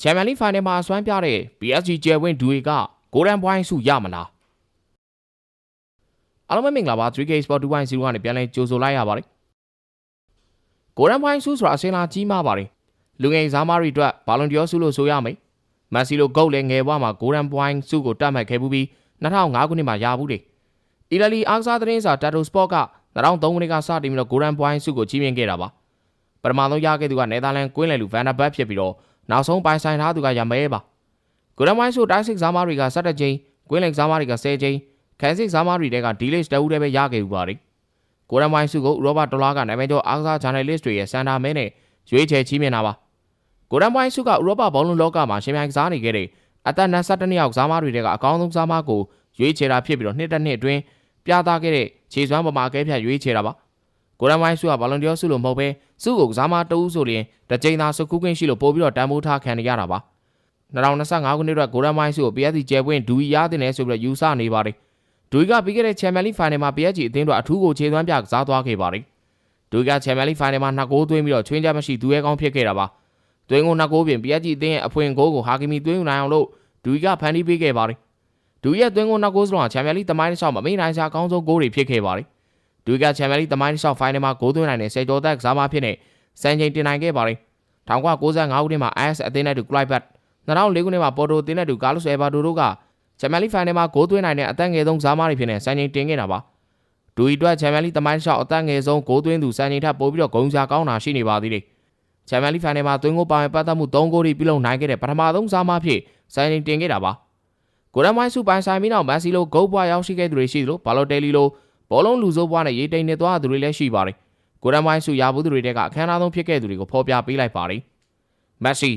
ချန်ပီယံလိဖိုင်နယ်မှာအစွမ်းပြတဲ့ PSG ကျယ်ဝင်းဒူရီကဂိုလ်ဒန်ဘွိုင်းဆုရမလားအားလုံးပဲမင်္ဂလာပါ 3K Sport 2.0ကနေပြန်လည်ကြိုဆိုလိုက်ရပါတယ်ဂိုလ်ဒန်ဘွိုင်းဆုဆိုတာအစင်လာကြီးမားပါတယ်လူငယ်စားမားတွေအတွက်ဘာလွန်ဒီယောဆုလို့ဆိုရမယ်မက်ဆီလိုဂုတ်လည်းငယ်ဘွားမှာဂိုလ်ဒန်ဘွိုင်းဆုကိုတတ်မှတ်ခဲ့မှုပြီး2005ခုနှစ်မှာရဘူးတယ်အီတလီအားကစားသတင်းစာတာတိုစပေါ့က2003ခုနှစ်ကစတင်ပြီးတော့ဂိုလ်ဒန်ဘွိုင်းဆုကိုကြီးမြင့်ခဲ့တာပါပထမဆုံးရခဲ့သူကနယ်သာလန်ကွင်းလယ်လူဗန်ဒါဘတ်ဖြစ်ပြီးတော့ နောက်ဆုံးပိုင်ဆိုင်ထားသူကရမဲပါဂိုလန်မိုင်းဆိုတိုင်းစစ်စားမားတွေက17ကြိမ်ကွင်းလယ်စားမားတွေက10ကြိမ်ခန်းစစ်စားမားတွေကဒီလစ်တအူးတည်းပဲရခဲ့ဥပါတယ်ဂိုလန်မိုင်းစုကိုဥရောပဒေါ်လာကနာမည်ကျော်အားကစားဂျာနယ်လစ်တွေရဲ့စန်တာမဲနဲ့ရွေးချယ်ချီးမြှင့်တာပါဂိုလန်မိုင်းစုကဥရောပဘောလုံးလောကမှာရှင်ပြိုင်ကစားနေခဲ့တဲ့အသက်22နှစ်ယောက်စားမားတွေကအကောင်းဆုံးစားမားကိုရွေးချယ်တာဖြစ်ပြီးတော့နှစ်တစ်နှစ်အတွင်းပြသခဲ့တဲ့ခြေစွမ်းပမာကဲဖြတ်ရွေးချယ်တာပါ ကိုရမိုင်းစုကဘာလွန်ဒီယောဆုလို့မဟုတ်ပဲစုကိုကစားမတအူးဆိုရင်တစ်ကြိမ်သာစကူးကင်းရှိလို့ပို့ပြီးတော့တန်ဖိုးထားခံရတာပါ2025ခုနှစ်အတွက်ကိုရမိုင်းစုကို PSG ကျဲပွင့်ဒူရီရတဲ့နယ်ဆိုပြီးတော့ယူဆနေပါတယ်ဒူရီကပြီးခဲ့တဲ့ချန်ပီယံလိဖိုင်နယ်မှာ PSG အသင်းတို့အထူးကိုခြေသွမ်းပြကစားသွားခဲ့ပါတယ်ဒူရီကချန်ပီယံလိဖိုင်နယ်မှာနှစ်ဂိုးသွင်းပြီးတော့ချွင်းချက်မရှိဒူရဲကောင်းဖြစ်ခဲ့တာပါသွင်းကိုနှစ်ဂိုးပြင် PSG အသင်းရဲ့အဖွင့်ဂိုးကိုဟာကီမီသွင်းယူနိုင်အောင်လို့ဒူရီကဖန်တီးပေးခဲ့ပါတယ်ဒူရီရဲ့သွင်းကိုနှစ်ဂိုးစလုံးချန်ပီယံလိတမိုင်းတစ်လျှောက်မမေ့နိုင်စရာအကောင်းဆုံးဂိုးတွေဖြစ်ခဲ့ပါတယ် ဒူရီကချန်ပီယံလိတမိုင်းတစ်လျှောက်ဖိုင်နယ်မှာဂိုးသွင်းနိုင်တဲ့ဆယ်ကျော်သက်ကစားမဖြစ်နေစံချိန်တင်နိုင်ခဲ့ပါတယ်1995ခုနှစ်မှာ IS အသင်းနဲ့တူ Kluivert 2004ခုနှစ်မှာပေါ်တိုတင်းတဲ့သူကာလုစ်အယ်ဘာဒိုတို့ကချန်ပီယံလိဖိုင်နယ်မှာဂိုးသွင်းနိုင်တဲ့အသက်ငယ်ဆုံးဇာမားတွေဖြစ်နေစံချိန်တင်ခဲ့တာပါဒူရီတွက်ချန်ပီယံလိတမိုင်းရှောက်အသက်ငယ်ဆုံးဂိုးသွင်းသူစံချိန်ထပ်ပို့ပြီးတော့ဂုံစာကောင်းတာရှိနေပါသေးတယ်ချန်ပီယံလိဖိုင်နယ်မှာသွင်းကိုပါဝင်ပတ်သက်မှု3ဂိုးထိပြုလုပ်နိုင်ခဲ့တဲ့ပထမဆုံးဇာမားဖြစ်စံချိန်တင်ခဲ့တာပါဂိုဒန်မိုင်းစုပိုင်ဆိုင်ပြီးနောက်မန်စီလိုဂိုးပွားရောက်ရှိခဲ့သူတွေရှိသလိုဘာလိုတယ်လီလို ဘောလုံးလူစိုးပွားနဲ့ရေးတိမ်နေသွားသူတွေလည်းရှိပါတယ်ဂိုဒန်မိုင်းစုရဘူးသူတွေတဲကအခမ်းအနားဆုံးဖြစ်ခဲ့သူတွေကိုဖော်ပြပေးလိုက်ပါတယ်မက်ဆီ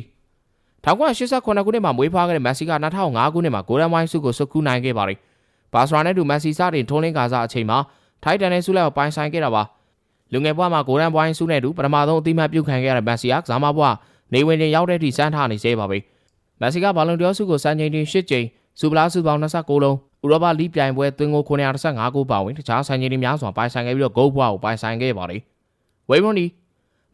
1989ခုနှစ်မှာမွေးဖွားခဲ့တဲ့မက်ဆီက2005ခုနှစ်မှာဂိုလန်ဝိုင်းဆုကိုဆွတ်ကူးနိုင်ခဲ့ပါတယ်။ဘာစရာနဲ့တူမက်ဆီစတင်ထုံးလင်းကာစားအချိန်မှာထိုက်တန်နဲ့ဆုလက်ကိုပိုင်ဆိုင်ခဲ့တာပါ။လူငယ်ဘဝမှာဂိုလန်ဝိုင်းဆုနဲ့တူပထမဆုံးအသိမှတ်ပြုခံခဲ့ရတဲ့မက်ဆီကကစားမဘဝနေဝင်ချိန်ရောက်တဲ့အထိစမ်းထားနေသေးပါပဲ။မက်ဆီကဘာလုံဒီယောဆုကိုစံချိန်တင်၈ကြိမ်စူပလာဆုပေါင်း29လုံး ဥရောပလိပြိုင်ပွဲသွင်းကို935ဂိုးပါဝင်တခြားဆိုင်ချိန်တွေများစွာပိုင်ဆိုင်ခဲ့ပြီးတော့ဂိုးဘွားကိုပိုင်ဆိုင်ခဲ့ပါတယ်။ဝေးရွန်ဒီ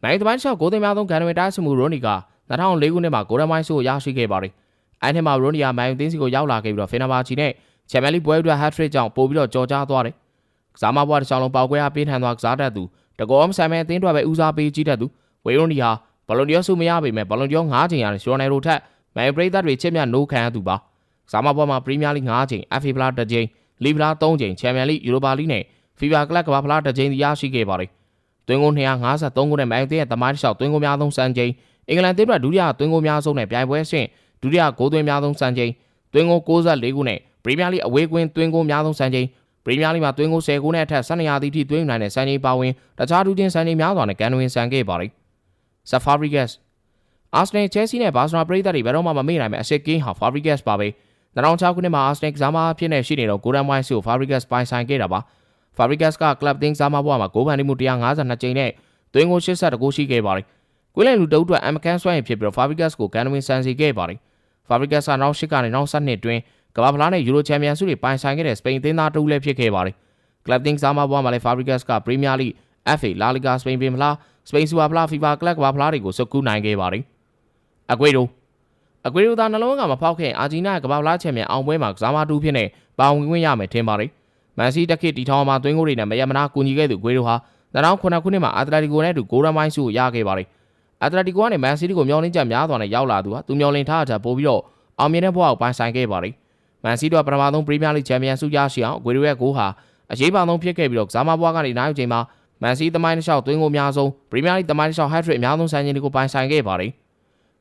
မိုင်းသမိုင်းချောက်ဂိုးသိမ်းများဆုံးဂန်နဝေတားစမှုရိုနီက2004ခုနှစ်မှာဂိုလန်မိုင်းဆုကိုရရှိခဲ့ပါတယ်။အဲဒီမှာရိုနီယာမိုင်ယူတင်းစီကိုရောက်လာခဲ့ပြီးတော့ဖင်နာဘာချီနဲ့ချန်ပီယံလိပွဲအတွက်ဟတ်ထရစ်ကြောင့်ပို့ပြီးတော့ကြော်ကြားသွားတယ်။ကစားမဘွားတစ်ချောင်းလုံးပေါက်ကွဲအားပေးထန်သွားကစားတတ်သူတကောမဆိုင်မဲအသင်းအတွက်ပဲဦးစားပေးကြည့်တတ်သူဝေရိုနီဟာဘလွန်ဒီယောဆုမရပေမဲ့ဘလွန်ဒီယော9ချိန်ရတယ်ရှော်နယ်ရိုထက်မိုင်ပရိသတ်တွေချစ်မြတ်နိုးခံရသူပါ။ ကစားမဘွားမှာပရီးမီးယားလိ9ချိန် FA ဖလား2ချိန်လီဗလာ3ချိန်ချန်ပီယံလိယူရိုပါလိနဲ့ဖီဗာကလပ်ကမ္ဘာဖလား2ချိန်ရရှိခဲ့ပါတယ်။တွင်းကုန်253ခုနဲ့မိုင်အသင်းရဲ့သမိုင်းတစ်လျှောက်တွင်းကုန်များဆုံးစံချိန်အင်္ဂလန်သင်းအတွက်ဒုတိယသွင်းဂိုးများဆုံးနဲ့ပြိုင်ပွဲစဉ်ဒုတိယဂိုးသွင်းများဆုံးစံချိန်သွင်းဂိုး64ခုနဲ့ပရီးမီးယားလိအဝေးကွင်းသွင်းဂိုးများဆုံးစံချိန်ပရီးမီးယားလိမှာသွင်းဂိုး10ခုနဲ့အထက်12ရာသီထိသွင်းနိုင်တဲ့စံချိန်ပါဝင်တခြားဒုတင်စံချိန်များစွာနဲ့ကန်ဝင်ဆန်ခဲ့ပါတယ်ဆာဖာဘရီဂက်စ်အာဆနယ်ချဲစီနဲ့ဘာစနာပရိသတ်တွေဘယ်တော့မှမမေ့နိုင်မယ့်အစစ်ကင်းဟာဖာဘရီဂက်စ်ပါပဲ 2006ခုနှစ်မှာအာဆနယ်ကစားမဖြစ်နေရှိနေတော့ဂိုဒန်ဝိုင်းစ်ကိုဖာဘရီဂက်စ်ပိုင်ဆိုင်ခဲ့တာပါဖာဘရီဂက်စ်ကကလပ်တင်းစားမဘွားမှာဂိုးပန်တိမှု152ကြိမ်နဲ့သွင်းဂိုး82ဂိုးရှိခဲ့ပါတယ်ကွင်းလယ်လူတုံးအတွက်အမကန်စွမ်းရည်ဖြစ်ပြီးတော့ Fabregas ကိုကန်နဝင်းဆန်စီခဲ့ပါတယ်။ Fabregas ကနောက်၈ကနေနောက်7နှစ်အတွင်းကမ္ဘာဖလားနဲ့ယူရိုချန်ပီယံဆုတွေပိုင်ဆိုင်ခဲ့တဲ့စပိန်အသင်းသားတူလည်းဖြစ်ခဲ့ပါတယ်။ Club Think စားမဘွားမှာလည်း Fabregas က Premier League, FA, La Liga, စပိန်ပင်ဖလားစပိန်စူပါဖလား FIFA ကလပ်ကမ္ဘာဖလားတွေကိုစုကူးနိုင်ခဲ့ပါတယ်။အကွေရို အကွေရိုသားနှလုံးကမဖောက်ခင်အာဂျီနာကမ္ဘာဖလားချန်ပီယံအောင်ပွဲမှာကစားမတူဖြစ်နေပါဝင်ခွင့်ရမယ်ထင်ပါတယ်။မန်စီတက်ခေတီထောင်မှာသွင်းကိုတွေနဲ့မယမနာကူညီခဲ့သူဂွေရိုဟာ2009ခုနှစ်မှာအာတလက်တီကိုနဲ့အတူဂိုးရမိုင်းဆုကိုရခဲ့ပါတယ်အက်တလက်တီကိုကနေမန်စီးတီကိုမျောလင်းချက်များစွာနဲ့ရောက်လာသူဟာသူမျောလင်းထားတာပို့ပြီးတော့အောင်မြင်တဲ့ဘဝကိုပိုင်ဆိုင်ခဲ့ပါတယ်။မန်စီးတီကပထမဆုံးပရီးမီးယားလိချန်ပီယံဆုရရှိအောင်အကွေရိုရဲ့ဂိုးဟာအရေးပါဆုံးဖြစ်ခဲ့ပြီးတော့ကစားမဘွားကနေနိုင်ချိန်မှာမန်စီးသမိုင်းတစ်လျှောက်သွင်းကိုအများဆုံးပရီးမီးယားလိသမိုင်းတစ်လျှောက်ဟက်ထရစ်အများဆုံးစံချိန်တွေကိုပိုင်ဆိုင်ခဲ့ပါတယ်။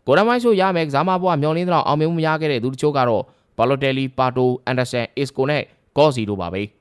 ဂိုဒန်မိုင်းဆုရမယ်ကစားမဘွားမျောလင်းတဲ့အောင်မြင်မှုမရခဲ့တဲ့သူတချို့ကတော့ဘာလိုတယ်လီပါတိုအန်ဒါဆန်အစ်ကိုနဲ့ကော့စီတို့ပါပဲ။